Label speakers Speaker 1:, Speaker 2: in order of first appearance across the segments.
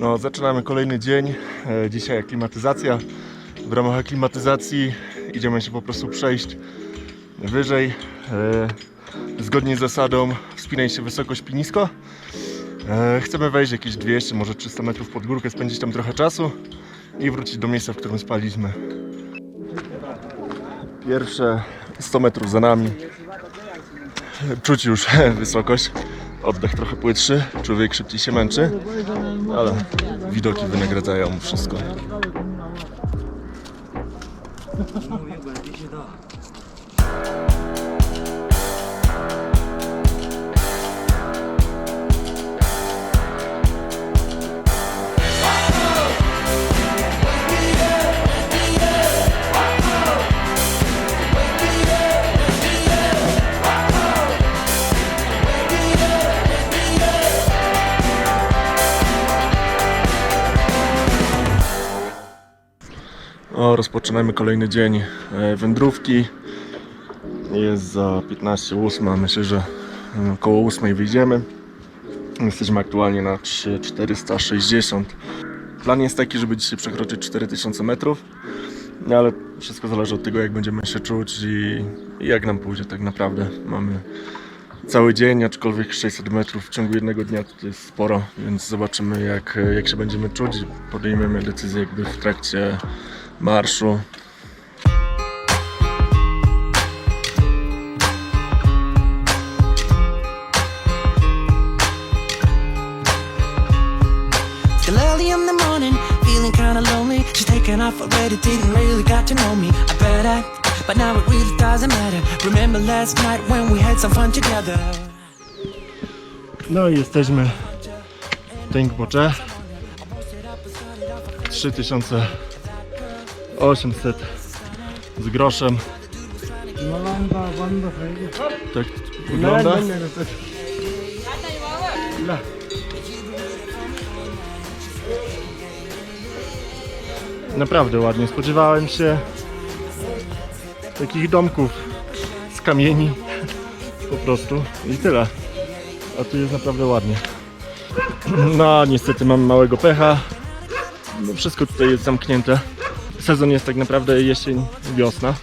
Speaker 1: No, zaczynamy kolejny dzień. E, Dzisiaj aklimatyzacja. W ramach aklimatyzacji idziemy się po prostu przejść wyżej. E, Zgodnie z zasadą wspinaj się wysoko, śpi. E, Chcemy wejść jakieś 200, może 300 metrów pod górkę, spędzić tam trochę czasu i wrócić do miejsca, w którym spaliśmy. Pierwsze 100 metrów za nami. Czuć już wysokość. Oddech trochę płytszy, człowiek szybciej się męczy, ale widoki wynagradzają wszystko. Rozpoczynamy kolejny dzień e, wędrówki. Jest za 15.08. Myślę, że około 8 wyjdziemy. Jesteśmy aktualnie na 3460. Plan jest taki, żeby dzisiaj przekroczyć 4000 metrów. No, ale wszystko zależy od tego, jak będziemy się czuć i i jak nam pójdzie tak naprawdę. Mamy cały dzień, aczkolwiek 600 metrów w ciągu jednego dnia to jest sporo, więc zobaczymy jak, jak się będziemy czuć. Podejmiemy decyzję jakby w trakcie marszu.
Speaker 2: taken off already, didn't really got to know me. I bet I, but now it really doesn't matter. Remember last night when we had some fun together.
Speaker 1: No i jesteśmy w Tęgbocze. 3000 800 z groszem. Tak wygląda? Naprawdę ładnie. Spodziewałem się takich domków z kamieni po prostu i tyle. A tu jest naprawdę ładnie. No niestety mam małego pecha. Wszystko tutaj jest zamknięte. Sezon jest tak naprawdę jesień, wiosna.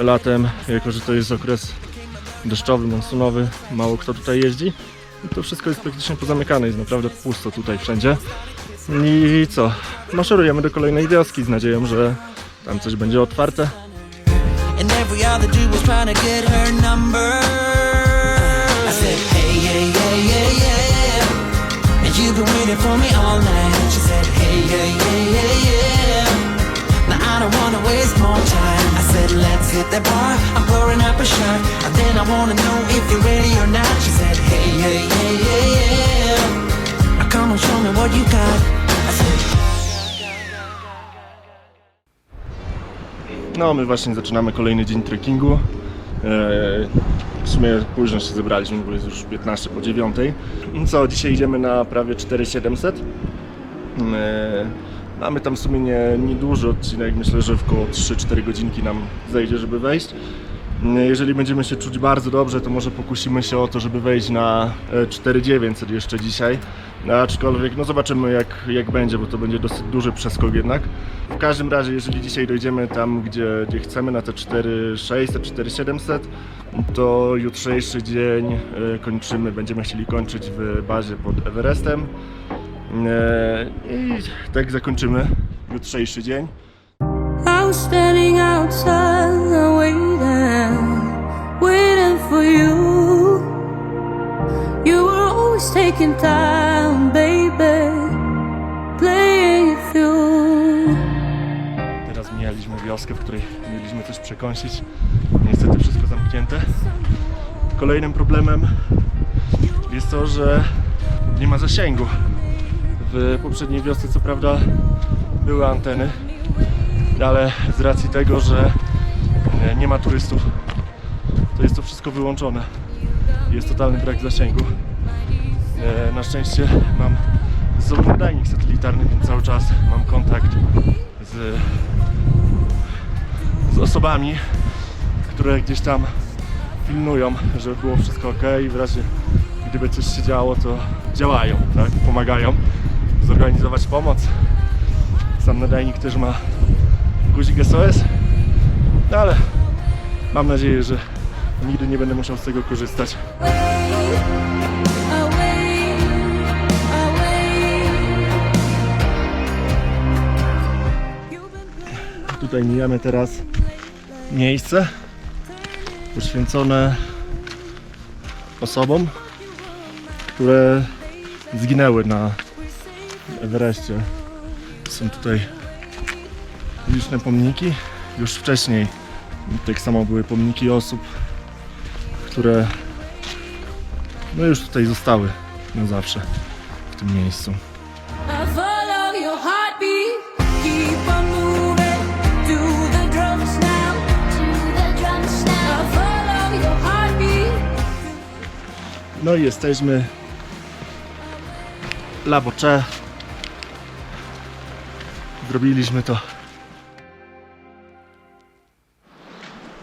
Speaker 1: Latem, jako że to jest okres deszczowy, monsunowy, mało kto tutaj jeździ. To wszystko jest praktycznie pozamykane, jest naprawdę pusto tutaj wszędzie. I co? Maszerujemy do kolejnej wioski z nadzieją, że tam coś będzie otwarte.
Speaker 2: You've been waiting for me all night. She said, hey, yeah, yeah, yeah, yeah. Don't wanna waste more time. I said, let's hit bar. I'm pouring up a shot. And then I wanna know if you're ready or not. She said, hey, yeah, come on, show me what you got.
Speaker 1: No, my właśnie zaczynamy kolejny dzień trekkingu. Eee, W sumie późno się zebraliśmy, bo jest już 15 po 9. No Co, dzisiaj idziemy na prawie 4700. Mamy tam w sumie nie, nieduży odcinek, myślę, że około 3-4 godzinki nam zejdzie, żeby wejść. Eee, Jeżeli będziemy się czuć bardzo dobrze, to może pokusimy się o to, żeby wejść na e, 4900 jeszcze dzisiaj. Aczkolwiek, no zobaczymy jak, jak będzie, bo to będzie dosyć duży przeskok jednak. W każdym razie, jeżeli dzisiaj dojdziemy tam, gdzie, gdzie chcemy, na te 4600, 4700, to jutrzejszy dzień e, kończymy, będziemy chcieli kończyć w bazie pod Everestem. E, I tak zakończymy jutrzejszy dzień.
Speaker 3: I was standing outside, waiting, waiting for you. You were always taking time, baby, playing it through.
Speaker 1: Teraz mijaliśmy wioskę, w której mieliśmy coś przekąsić. Niestety wszystko zamknięte. Kolejnym problemem jest to, że nie ma zasięgu. W poprzedniej wiosce co prawda były anteny, ale z racji tego, że e, nie ma turystów, to jest to wszystko wyłączone. Jest totalny brak zasięgu. E, Na szczęście mam z sobą satelitarny, więc cały czas mam kontakt z, z osobami, które gdzieś tam pilnują, żeby było wszystko ok i w razie gdyby coś się działo, to działają, tak? pomagają. Zorganizować pomoc. Sam nadajnik też ma guzik SOS, no ale mam nadzieję, że nigdy nie będę musiał z tego korzystać. Tutaj mijamy teraz miejsce poświęcone osobom, które zginęły na Everestie. Są tutaj liczne pomniki. Już wcześniej tak samo były pomniki osób, które no już tutaj zostały na zawsze w tym miejscu.
Speaker 3: I follow your heartbeat.
Speaker 1: Zrobiliśmy to.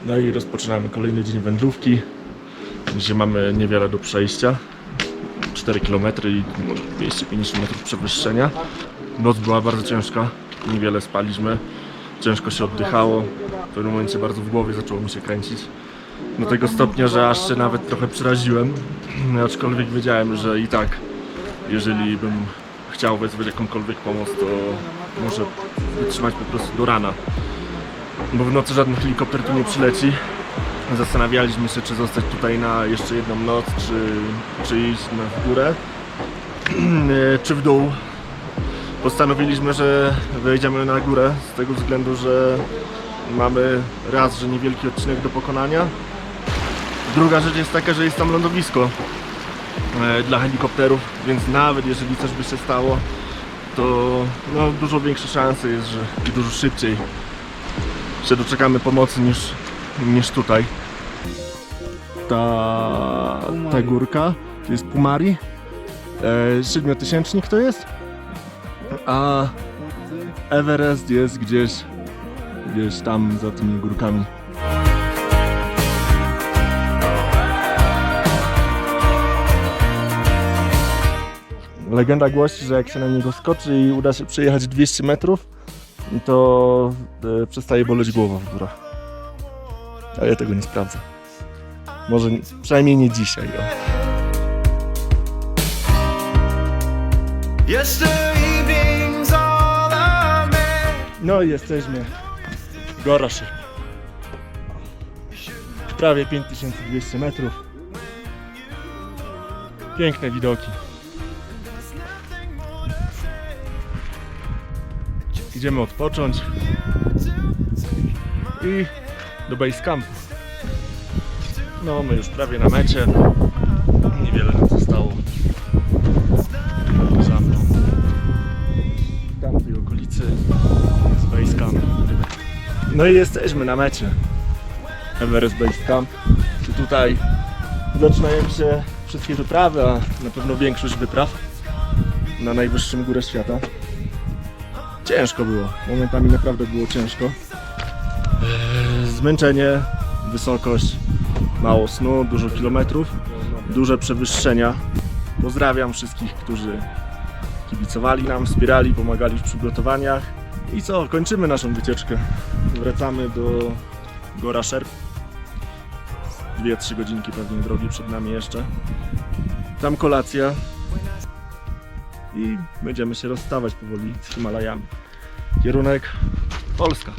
Speaker 1: No i rozpoczynamy kolejny dzień wędrówki. Gdzie mamy niewiele do przejścia. 4 km i może 250 metrów przewyższenia. Noc była bardzo ciężka. Niewiele spaliśmy. Ciężko się oddychało. W pewnym momencie bardzo w głowie zaczęło mi się kręcić. Do tego stopnia, że aż się nawet trochę przeraziłem. Aczkolwiek wiedziałem, że i tak, jeżeli bym chciał wezwać jakąkolwiek pomoc, to muszę wytrzymać po prostu do rana. Bo w nocy żaden helikopter tu nie przyleci. Zastanawialiśmy się, czy zostać tutaj na jeszcze jedną noc, czy, czy iść na górę, czy w dół. Postanowiliśmy, że wejdziemy na górę z tego względu, że mamy raz, że niewielki odcinek do pokonania. Druga rzecz jest taka, że jest tam lądowisko e, dla helikopterów, więc nawet jeżeli coś by się stało, to no, dużo większe szanse jest, że i dużo szybciej się doczekamy pomocy niż, niż tutaj. Ta, ta górka to jest Pumari, e, siedmiotysięcznik to jest, a Everest jest gdzieś, gdzieś tam za tymi górkami. Legenda głosi, że jak się na niego skoczy i uda się przejechać 200 metrów, to e, przestaje boleć głowa w górach. Ale ja tego nie sprawdzę. Może nie- przynajmniej nie dzisiaj. O.
Speaker 4: Evenings all.
Speaker 1: No i jesteśmy. Gora Szyb. Prawie 5200 metrów. Piękne widoki. Idziemy odpocząć. I do base campu. No, my już prawie na mecie. Niewiele nam zostało. Za mną. W tamtej okolicy jest base camp. No i jesteśmy na mecie. Everest Base Camp. I tutaj zaczynają się wszystkie wyprawy, a na pewno większość wypraw na najwyższą górę świata. Ciężko było. Momentami naprawdę było ciężko. Eee, Zmęczenie, wysokość, mało snu, dużo kilometrów, duże przewyższenia. Pozdrawiam wszystkich, którzy kibicowali nam, wspierali, pomagali w przygotowaniach. I co, kończymy naszą wycieczkę. Wracamy do Gora Szerp. 2-3 godzinki pewnie drogi przed nami jeszcze. Tam kolacja. I będziemy się rozstawać powoli z Himalajami. Kierunek Polska.